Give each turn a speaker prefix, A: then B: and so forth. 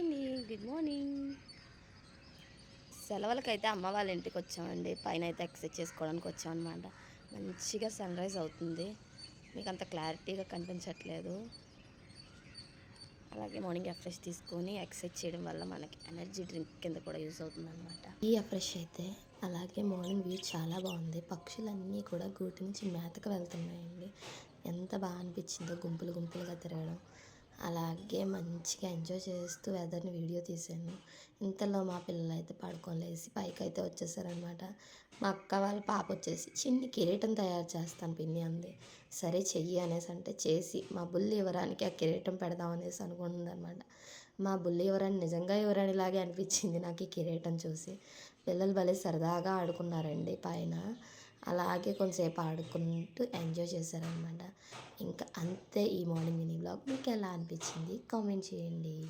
A: అండి. Good morning సెలవులకైతే అమ్మ వాళ్ళ ఇంటికి వచ్చామండి. పైన అయితే ఎక్సర్సైజ్ చేసుకోవడానికి వచ్చామన్నమాట. మంచిగా సన్ రైజ్ అవుతుంది. మీకు అంత క్లారిటీగా కనిపించట్లేదు. అలాగే మార్నింగ్ ఎఫ్రెష్ తీసుకొని ఎక్సర్సైజ్ చేయడం వల్ల మనకి ఎనర్జీ డ్రింక్ కింద కూడా యూస్ అవుతుంది అనమాట ఈ ఎఫ్రెష్ అయితే అలాగే మార్నింగ్ వ్యూ చాలా బాగుంది. పక్షులన్నీ కూడా గూటి నుంచి మేతకు వెళ్తున్నాయండి. ఎంత బాగా అనిపించిందో గుంపులు గుంపులుగా తిరగడం. అలాగే మంచిగా ఎంజాయ్ చేస్తూ వెదర్ని వీడియో తీశాను. ఇంతలో మా పిల్లలు అయితే పడుకొని లేసి పైకి అయితే వచ్చేసారనమాట మా అక్క వాళ్ళ పాప వచ్చేసి చిన్ని కిరీటం తయారు చేస్తాను పిన్ని అంది. సరే చెయ్యి అనేసి అంటే చేసి మా బుల్లి ఇవ్వడానికి ఆ కిరీటం పెడదాం అనేసి అనుకుంటుందన్నమాట. మా బుల్లి ఎవరని నిజంగా ఎవరని లాగే అనిపించింది నాకు ఈ కిరీటం చూసి. పిల్లలు భలే సరదాగా ఆడుకున్నారండి పైన. అలాగే కొంతసేపు ఆడుకుంటూ ఎంజాయ్ చేశారనమాట ఇంకా అంతే ఈ మార్నింగ్ మినీ బ్లాగ్. మీకు ఎలా అనిపించింది? కామెంట్ చేయండి.